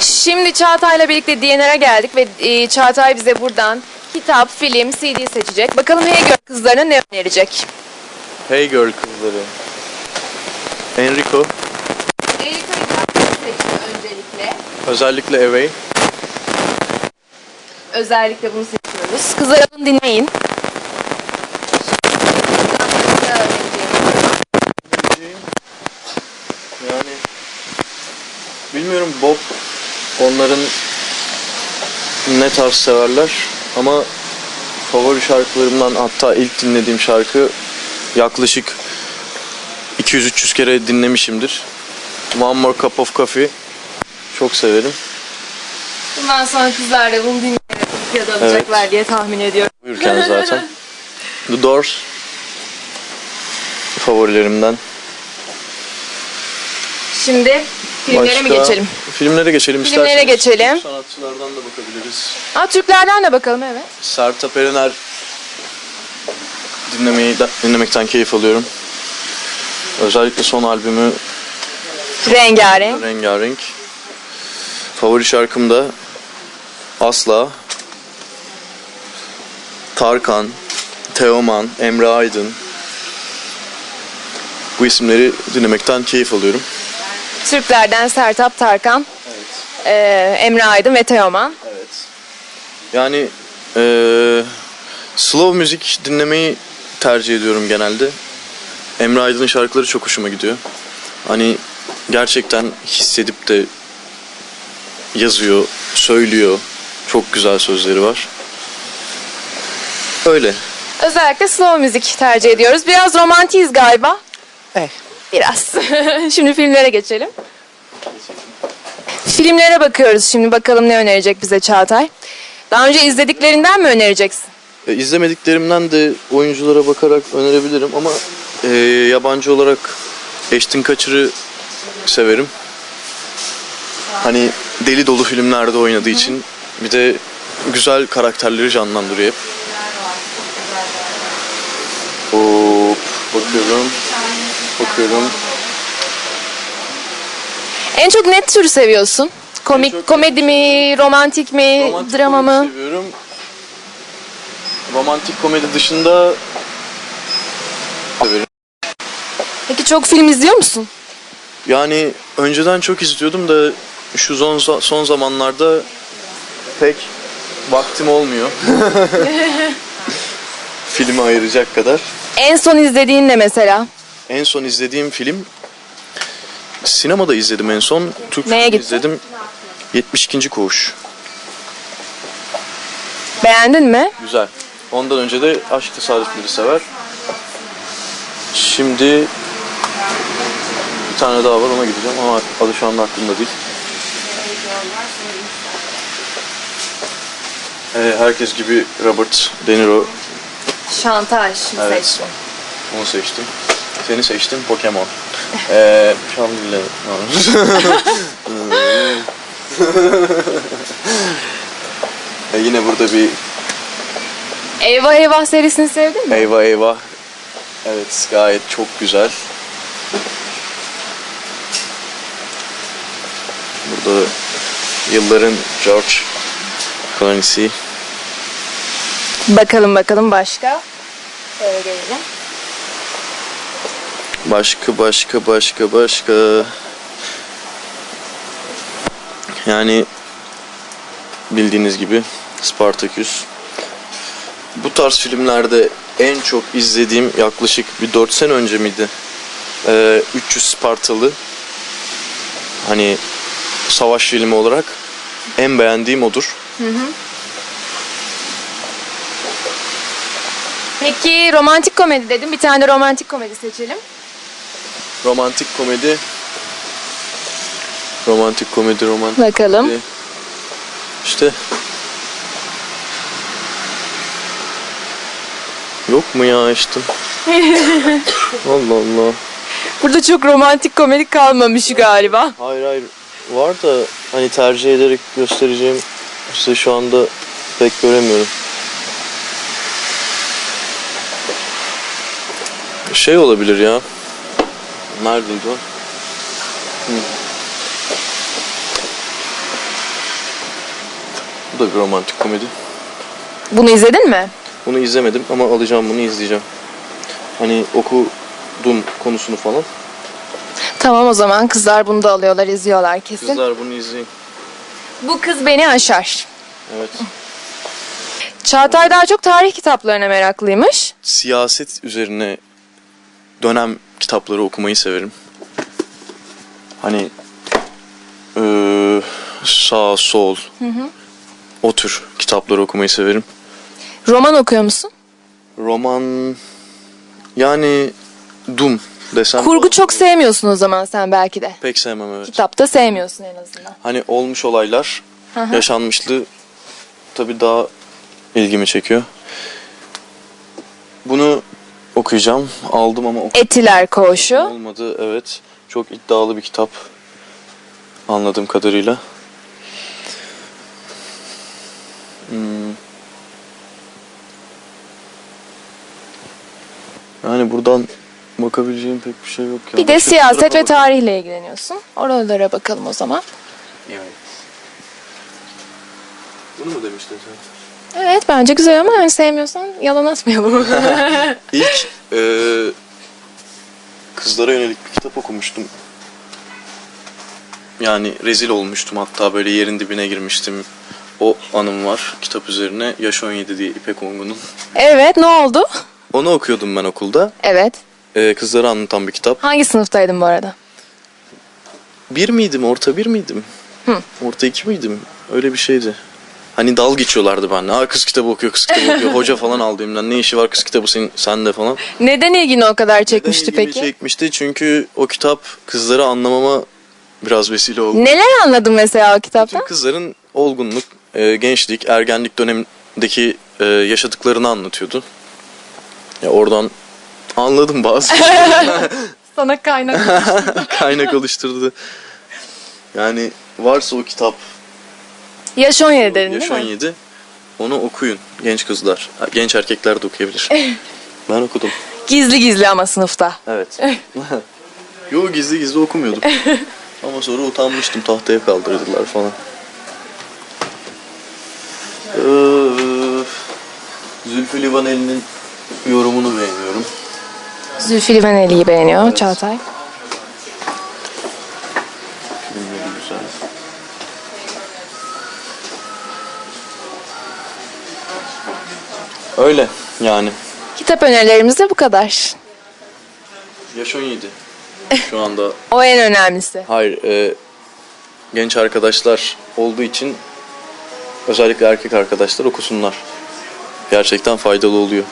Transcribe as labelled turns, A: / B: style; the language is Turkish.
A: Şimdi Çağatay'la birlikte DNR'e geldik ve e, Çağatay bize buradan kitap, film, CD seçecek. Bakalım Hey Girl kızlarına ne önerecek?
B: Hey Girl kızları. Enrico.
A: Erika'yı seçti öncelikle.
B: Özellikle Away.
A: Özellikle bunu seçiyoruz. Kızlar alın dinleyin.
B: Onların ne tarz severler ama favori şarkılarımdan hatta ilk dinlediğim şarkı yaklaşık 200-300 kere dinlemişimdir. One More Cup of Coffee çok severim.
A: Bundan sonra kızlar da bunu dinleyerek ya da alacaklar diye tahmin ediyorum.
B: Uyurken zaten. The Doors favorilerimden.
A: Şimdi filmlere mi
B: Başka-
A: geçelim?
B: Filmlere geçelim
A: Filmlere
B: isterseniz.
A: geçelim.
B: Türk Sanatçılardan da bakabiliriz.
A: Aa, Türklerden de bakalım evet.
B: Sertab Erener dinlemeyi dinlemekten keyif alıyorum. Özellikle son albümü
A: Rengarenk.
B: Rengarenk. Favori şarkım da Asla. Tarkan, Teoman, Emre Aydın. Bu isimleri dinlemekten keyif alıyorum.
A: Türklerden Sertap Tarkan,
B: Evet.
A: e, Emre Aydın ve Teoman.
B: Evet. Yani eee, slow müzik dinlemeyi tercih ediyorum genelde. Emre Aydın'ın şarkıları çok hoşuma gidiyor. Hani gerçekten hissedip de yazıyor, söylüyor. Çok güzel sözleri var. Öyle.
A: Özellikle slow müzik tercih ediyoruz. Biraz romantiyiz galiba.
B: Eh.
A: Biraz. şimdi filmlere geçelim. Filmlere bakıyoruz şimdi bakalım ne önerecek bize Çağatay. Daha önce izlediklerinden mi önereceksin?
B: E, izlemediklerimden de oyunculara bakarak önerebilirim ama e, yabancı olarak Ashton Kutcher'ı severim. Hani deli dolu filmlerde oynadığı için bir de güzel karakterleri canlandırıyor hep. Hop, bakıyorum. Bakıyorum.
A: En çok ne tür seviyorsun? Komik,
B: çok-
A: komedi mi, romantik mi,
B: Romantik
A: drama
B: komedi
A: mı?
B: seviyorum. Romantik komedi dışında severim.
A: Peki çok film izliyor musun?
B: Yani önceden çok izliyordum da şu son, son zamanlarda pek vaktim olmuyor. Filmi ayıracak kadar.
A: En son izlediğin ne mesela?
B: En son izlediğim film sinemada izledim en son. Türk
A: Neye
B: filmi
A: gittin?
B: izledim. 72. Koğuş.
A: Beğendin mi?
B: Güzel. Ondan önce de Aşk Tesadüfleri sever. Şimdi bir tane daha var ona gideceğim ama adı şu anda aklımda değil. Ee, herkes gibi Robert De Niro
A: Şantaj
B: Evet.
A: seçtim.
B: onu seçtim. Seni seçtim Pokemon. Ee, Şamdille. ee, yine burada bir
A: Eyvah Eyvah serisini sevdin mi?
B: Eyvah eyvah. Evet gayet çok güzel. Burada yılların George Clooney'si.
A: Bakalım bakalım başka. Şöyle gelelim.
B: Başka başka başka başka. Yani bildiğiniz gibi Spartacus. Bu tarz filmlerde en çok izlediğim yaklaşık bir 4 sene önce miydi? Ee, 300 Spartalı. Hani savaş filmi olarak en beğendiğim odur.
A: Peki romantik komedi dedim. Bir tane romantik komedi seçelim.
B: Romantik komedi. Romantik komedi, romantik
A: Bakalım.
B: komedi. İşte Yok mu ya işte? Allah Allah.
A: Burada çok romantik komedi kalmamış galiba.
B: Hayır hayır. Var da hani tercih ederek göstereceğim size şu anda pek göremiyorum. Şey olabilir ya. Neredeydi o? Hı. Bu da bir romantik komedi.
A: Bunu izledin mi?
B: Bunu izlemedim ama alacağım bunu izleyeceğim. Hani okudum konusunu falan.
A: Tamam o zaman kızlar bunu da alıyorlar, izliyorlar kesin.
B: Kızlar bunu izleyin.
A: Bu kız beni aşar.
B: Evet.
A: Çağatay daha çok tarih kitaplarına meraklıymış.
B: Siyaset üzerine dönem kitapları okumayı severim. Hani eee, sağ sol o tür kitapları okumayı severim.
A: Roman okuyor musun?
B: Roman yani Dum desem
A: Kurgu çok sevmiyorsun o zaman sen belki de.
B: pek sevmem evet.
A: Kitapta sevmiyorsun en azından.
B: Hani olmuş olaylar
A: Hı hı.
B: yaşanmışlığı tabii daha ilgimi çekiyor. Bunu okuyacağım. Aldım ama ok-
A: Etiler Koğuşu.
B: olmadı. Evet. Çok iddialı bir kitap. Anladığım kadarıyla. Hmm. Yani buradan bakabileceğim pek bir şey yok ya.
A: Bir de
B: Başka
A: siyaset ve tarihle ilgileniyorsun. Oralara bakalım o zaman.
B: Yani. Bunu mu demiştin sen?
A: Evet bence güzel ama yani sevmiyorsan yalan atmayalım.
B: İlk eee, kızlara yönelik bir kitap okumuştum. Yani rezil olmuştum hatta böyle yerin dibine girmiştim. O anım var kitap üzerine. Yaş 17 diye İpek Ongun'un.
A: evet ne oldu?
B: Onu okuyordum ben okulda.
A: Evet.
B: Eee kızlara anlatan bir kitap.
A: Hangi sınıftaydın bu arada?
B: Bir miydim? Orta bir miydim?
A: Hı.
B: Orta iki miydim? Öyle bir şeydi. Hani dal geçiyorlardı benimle. Aa kız kitabı okuyor, kız kitabı okuyor. Hoca falan aldı elimden. Ne işi var kız kitabı senin, sende falan.
A: Neden ilgini o kadar çekmişti
B: Neden ilgimi
A: peki?
B: çekmişti çünkü o kitap kızları anlamama biraz vesile oldu.
A: Neler anladın mesela o
B: Bütün
A: kitaptan?
B: kızların olgunluk, e, gençlik, ergenlik dönemindeki e, yaşadıklarını anlatıyordu. Ya oradan anladım bazı
A: Sana kaynak.
B: kaynak oluşturdu. Yani varsa o kitap
A: Yaş 17 dedin
B: Yaş
A: değil mi?
B: 17 onu okuyun genç kızlar. Genç erkekler de okuyabilir. ben okudum.
A: Gizli gizli ama sınıfta.
B: Evet. Yo gizli gizli okumuyordum. Ama sonra utanmıştım tahtaya kaldırdılar falan. Zülfü Livaneli'nin yorumunu beğeniyorum.
A: Zülfü Livaneli'yi beğeniyor Çağatay.
B: Öyle yani.
A: Kitap önerilerimiz de bu kadar.
B: Yaş 17. Şu anda
A: O en önemlisi.
B: Hayır, e, genç arkadaşlar olduğu için özellikle erkek arkadaşlar okusunlar. Gerçekten faydalı oluyor.